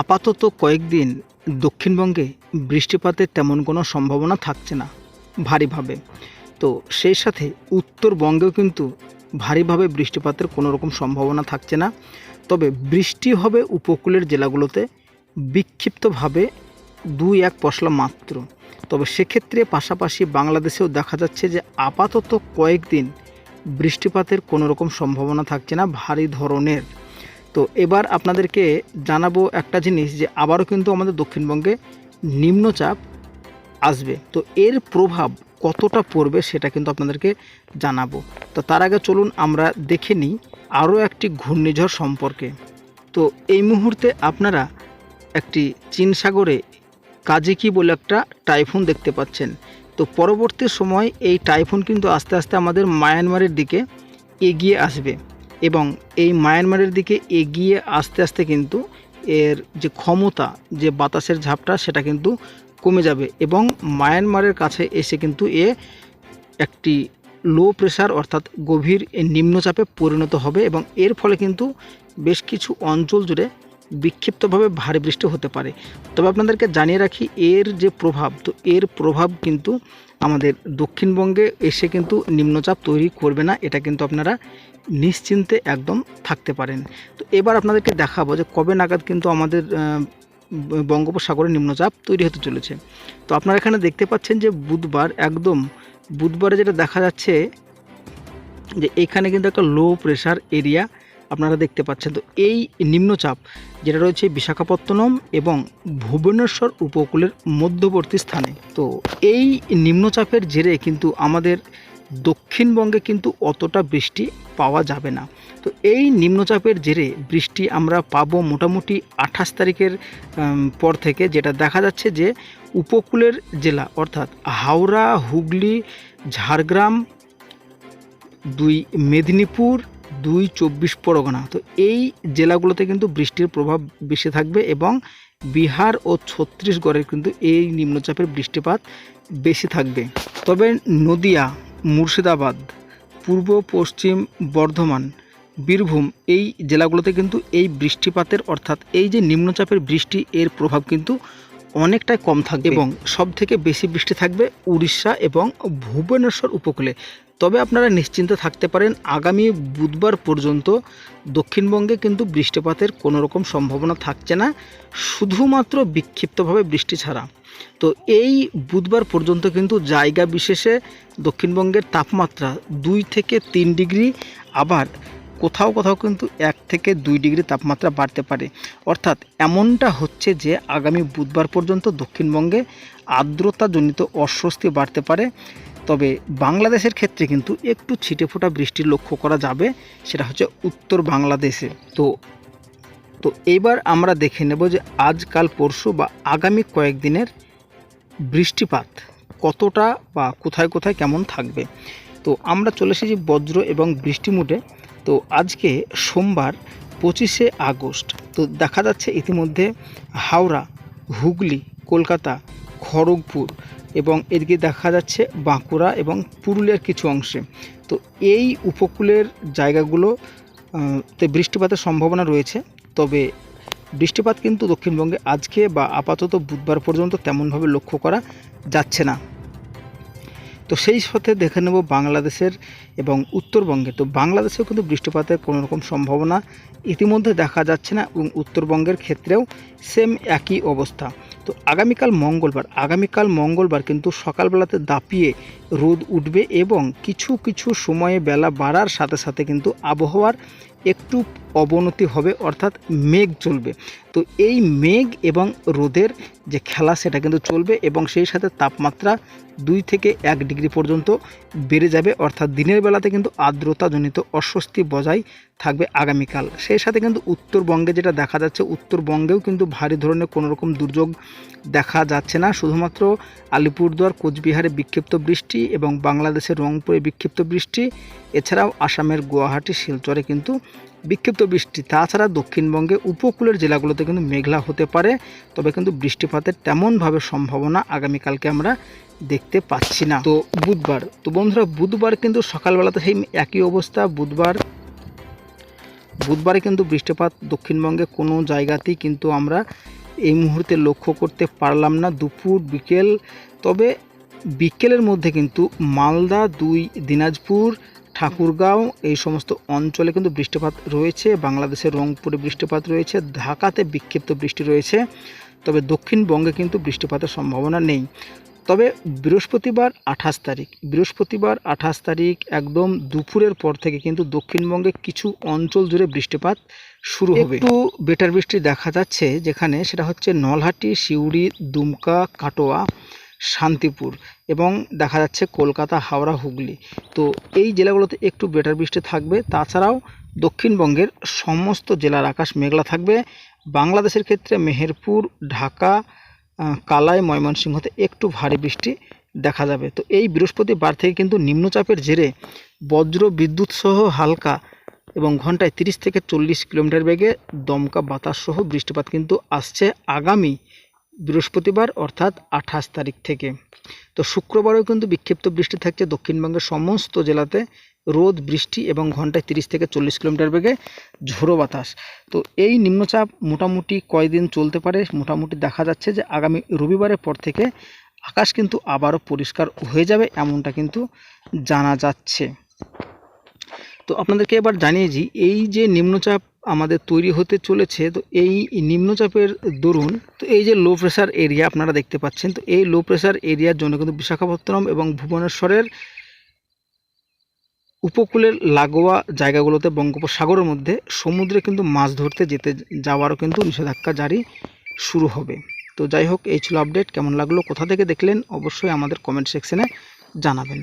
আপাতত কয়েকদিন দক্ষিণবঙ্গে বৃষ্টিপাতের তেমন কোনো সম্ভাবনা থাকছে না, ভারীভাবে। তো সেই সাথে উত্তরবঙ্গেও কিন্তু ভারীভাবে বৃষ্টিপাতের কোনো রকম সম্ভাবনা থাকছে না। তবে বৃষ্টি হবে উপকূলের জেলাগুলোতে, বিক্ষিপ্তভাবে দুই এক পশলা মাত্র। তবে সেক্ষেত্রে পাশাপাশি বাংলাদেশেও দেখা যাচ্ছে যে আপাতত কয়েকদিন বৃষ্টিপাতের কোনো রকম সম্ভাবনা থাকছে না, ভারী ধরনের। তো এবার আপনাদেরকে জানাব একটা জিনিস যে আবারও কিন্তু আমাদের দক্ষিণবঙ্গে নিম্নচাপ আসবে। তো এর প্রভাব কতটা পড়বে সেটা কিন্তু আপনাদেরকে জানাব। তো তার আগে চলুন আমরা দেখে নিই আরও একটি ঘূর্ণিঝড় সম্পর্কে। তো এই মুহূর্তে আপনারা একটি চীন সাগরে কাজিকি বলে একটা টাইফুন দেখতে পাচ্ছেন। তো পরবর্তী সময় এই টাইফুন কিন্তু আস্তে আস্তে আমাদের মায়ানমারের দিকে এগিয়ে আসবে। এবং এই মায়ানমারের দিকে এগিয়ে আস্তে আস্তে কিন্তু এর যে ক্ষমতা, যে বাতাসের ঝাপটা, সেটা কিন্তু কমে যাবে এবং মায়ানমারের কাছে এসে কিন্তু এ একটি লো প্রেশার অর্থাৎ গভীর নিম্নচাপে পরিণত হবে এবং এর ফলে কিন্তু বেশ কিছু অঞ্চল জুড়ে বিক্ষিপ্তভাবে ভারী বৃষ্টি হতে পারে। তবে আপনাদেরকে জানিয়ে রাখি, এর যে প্রভাব, তো এর প্রভাব কিন্তু আমাদের দক্ষিণবঙ্গে এসে কিন্তু নিম্নচাপ তৈরি করবে না, এটা কিন্তু আপনারা নিশ্চিন্তে একদম থাকতে পারেন। তো এবার আপনাদেরকে দেখাবো যে কবে নাগাদ কিন্তু আমাদের বঙ্গোপসাগরে নিম্নচাপ তৈরি হতে চলেছে। তো আপনারা এখানে দেখতে পাচ্ছেন যে বুধবার একদম, বুধবারে যেটা দেখা যাচ্ছে যে এখানে কিন্তু একটা লো প্রেশার এরিয়া আপনারা দেখতে পাচ্ছেন। তো এই নিম্নচাপ যেটা রয়েছে বিশাখাপত্তনম এবং ভুবনেশ্বর উপকূলের মধ্যবর্তী স্থানে। তো এই নিম্নচাপের জেরে কিন্তু আমাদের দক্ষিণবঙ্গে কিন্তু অতটা বৃষ্টি পাওয়া যাবে না। তো এই নিম্নচাপের জেরে বৃষ্টি আমরা পাব মোটামুটি আঠাশ তারিখের পর থেকে, যেটা দেখা যাচ্ছে যে উপকূলের জেলা, অর্থাৎ হাওড়া, হুগলি, ঝাড়গ্রাম, দুই মেদিনীপুর দুই চব্বিশ পরগনা। তো এই জেলাগুলোতে কিন্তু বৃষ্টির প্রভাব বেশি থাকবে এবং বিহার ও ছত্তিশগড়ের কিন্তু এই নিম্নচাপের বৃষ্টিপাত বেশি থাকবে। তবে নদিয়া মুর্শিদাবাদ পূর্ব পশ্চিম বর্ধমান বীরভূম এই জেলাগুলোতে কিন্তু এই বৃষ্টিপাতের অর্থাৎ এই যে নিম্নচাপের বৃষ্টি এর প্রভাব কিন্তু অনেকটাই কম থাকবে এবং সব থেকে বেশি বৃষ্টি থাকবে উড়িষ্যা এবং ভুবনেশ্বর উপকূলে। তবে আপনারা নিশ্চিন্তে থাকতে পারেন আগামী বুধবার পর্যন্ত দক্ষিণবঙ্গে কিন্তু বৃষ্টিপাতের কোনো রকম সম্ভাবনা থাকছে না, শুধুমাত্র বিক্ষিপ্তভাবে বৃষ্টি ছাড়া। তো এই বুধবার পর্যন্ত কিন্তু জায়গা বিশেষে দক্ষিণবঙ্গের তাপমাত্রা দুই থেকে তিন ডিগ্রি, আবার কোথাও কোথাও কিন্তু এক থেকে দুই ডিগ্রি তাপমাত্রা বাড়তে পারে। অর্থাৎ এমনটা হচ্ছে যে আগামী বুধবার পর্যন্ত দক্ষিণবঙ্গে আর্দ্রতাজনিত অস্বস্তি বাড়তে পারে। তবে বাংলাদেশের ক্ষেত্রে কিন্তু একটু ছিটেফোঁটা বৃষ্টি লক্ষ্য করা যাবে, সেটা হচ্ছে উত্তর বাংলাদেশে। তো তো এবার আমরা দেখে নেব যে আজকাল পরশু বা আগামী কয়েকদিনের বৃষ্টিপাত কতটা বা কোথায় কোথায় কেমন থাকবে। তো আমরা চলে এসেছি বজ্র এবং বৃষ্টি মুডে। তো আজকে সোমবার পঁচিশে আগস্ট। তো দেখা যাচ্ছে ইতিমধ্যে হাওড়া, হুগলি, কলকাতা খড়গপুর এবং এদিকে দেখা যাচ্ছে বাঁকুড়া এবং পুরুলিয়ার কিছু অংশে। তো এই উপকূলের জায়গাগুলো তে বৃষ্টিপাতের সম্ভাবনা রয়েছে। তবে বৃষ্টিপাত কিন্তু দক্ষিণবঙ্গে আজকে বা আপাতত বুধবার পর্যন্ত তেমনভাবে লক্ষ্য করা যাচ্ছে না। তো সেই সাথে দেখে নেব বাংলাদেশের এবং উত্তরবঙ্গে। তো বাংলাদেশেও কিন্তু বৃষ্টিপাতের কোনো রকম সম্ভাবনা ইতিমধ্যে দেখা যাচ্ছে না এবং উত্তরবঙ্গের ক্ষেত্রেও সেম একই অবস্থা। তো আগামীকাল মঙ্গলবার আগামীকাল মঙ্গলবার কিন্তু সকালবেলাতে দাপিয়ে রোদ উঠবে এবং কিছু কিছু সময়ে বেলা বাড়ার সাথে সাথে কিন্তু আবহাওয়ার একটু অবনতি হবে, অর্থাৎ মেঘ চলবে। তো এই মেঘ এবং রোদের যে খেলা, সেটা কিন্তু চলবে এবং সেই সাথে তাপমাত্রা দুই থেকে এক ডিগ্রি পর্যন্ত বেড়ে যাবে, অর্থাৎ দিনের বেলাতে কিন্তু আর্দ্রতাজনিত অস্বস্তি বজায় থাকবে আগামীকাল। সেই সাথে কিন্তু উত্তরবঙ্গে যেটা দেখা যাচ্ছে, উত্তরবঙ্গেও কিন্তু ভারী ধরনের কোনো রকম দুর্যোগ দেখা যাচ্ছে না। শুধুমাত্র আলিপুরদুয়ার, কোচবিহারে বিক্ষিপ্ত বৃষ্টি এবং বাংলাদেশের রংপুরে বিক্ষিপ্ত বৃষ্টি। এছাড়াও আসামের গুয়াহাটি, শিলচরে কিন্তু বিক্ষিপ্ত বৃষ্টি। তাছাড়া দক্ষিণবঙ্গে উপকূলের জেলাগুলোতে কিন্তু মেঘলা হতে পারে, তবে কিন্তু বৃষ্টিপাতের তেমনভাবে সম্ভাবনা আগামীকালকে আমরা দেখতে পাচ্ছি না। তো বুধবার, তো বন্ধুরা বুধবার কিন্তু সকালবেলাতে সেই একই অবস্থা। বুধবার, বুধবারে কিন্তু বৃষ্টিপাত দক্ষিণবঙ্গে কোনো জায়গাতেই কিন্তু আমরা এই মুহূর্তে লক্ষ্য করতে পারলাম না দুপুর, বিকেল। তবে বিকেলের মধ্যে কিন্তু মালদা, দুই দিনাজপুর, ঠাকুরগাঁও এই সমস্ত অঞ্চলে কিন্তু বৃষ্টিপাত রয়েছে। বাংলাদেশের রংপুরে বৃষ্টিপাত রয়েছে, ঢাকাতে বিক্ষিপ্ত বৃষ্টি রয়েছে। তবে দক্ষিণবঙ্গে কিন্তু বৃষ্টিপাতের সম্ভাবনা নেই। তবে বৃহস্পতিবার আঠাশ তারিখ, বৃহস্পতিবার আঠাশ তারিখ একদম দুপুরের পর থেকে কিন্তু দক্ষিণবঙ্গে কিছু অঞ্চল জুড়ে বৃষ্টিপাত শুরু হবে। একটু বেটার বৃষ্টি দেখা যাচ্ছে, যেখানে সেটা হচ্ছে নলহাটি, সিউড়ি, দুমকা, কাটোয়া, শান্তিপুর এবং দেখা যাচ্ছে কলকাতা, হাওড়া, হুগলি। তো এই জেলাগুলোতে একটু বেটার বৃষ্টি থাকবে। তাছাড়াও দক্ষিণবঙ্গের সমস্ত জেলার আকাশ মেঘলা থাকবে। বাংলাদেশের ক্ষেত্রে মেহেরপুর, ঢাকা কালাই, ময়মনসিংহতে একটু ভারী বৃষ্টি দেখা যাবে। তো এই বৃহস্পতিবার থেকে কিন্তু নিম্নচাপের জেরে বজ্র বিদ্যুৎ সহ হালকা এবং ঘন্টায় তিরিশ থেকে চল্লিশ কিলোমিটার বেগে দমকা বাতাস সহ বৃষ্টিপাত কিন্তু আসছে আগামী বৃহস্পতিবার, অর্থাৎ আঠাশ তারিখ থেকে। তো শুক্রবারেও কিন্তু বিক্ষিপ্ত বৃষ্টি থাকছে দক্ষিণবঙ্গের সমস্ত জেলাতে। রোদ, বৃষ্টি এবং ঘন্টায় তিরিশ থেকে চল্লিশ কিলোমিটার বেগে ঝোড়ো বাতাস। তো এই নিম্নচাপ মোটামুটি কয়দিন চলতে পারে? মোটামুটি দেখা যাচ্ছে যে আগামী রবিবারের পর থেকে আকাশ কিন্তু আবারও পরিষ্কার হয়ে যাবে এমনটা কিন্তু জানা যাচ্ছে। তো আপনাদেরকে এবার জানিয়ে দিই, এই যে নিম্নচাপ আমাদের তৈরি হতে চলেছে, তো এই নিম্নচাপের দরুন, তো এই যে লো প্রেশার এরিয়া আপনারা দেখতে পাচ্ছেন, তো এই লো প্রেশার এরিয়ার জন্য কিন্তু বিশাখাপত্তনম এবং ভুবনেশ্বরের উপকূলের লাগোয়া জায়গাগুলোতে বঙ্গোপসাগরের মধ্যে সমুদ্রে কিন্তু মাছ ধরতে যেতে যাওয়ারও কিন্তু নিষেধাজ্ঞা জারি শুরু হবে। তো যাই হোক, এই ছিল আপডেট কেমন লাগল, কোথা থেকে দেখলেন, অবশ্যই আমাদের কমেন্ট সেকশনে জানাবেন।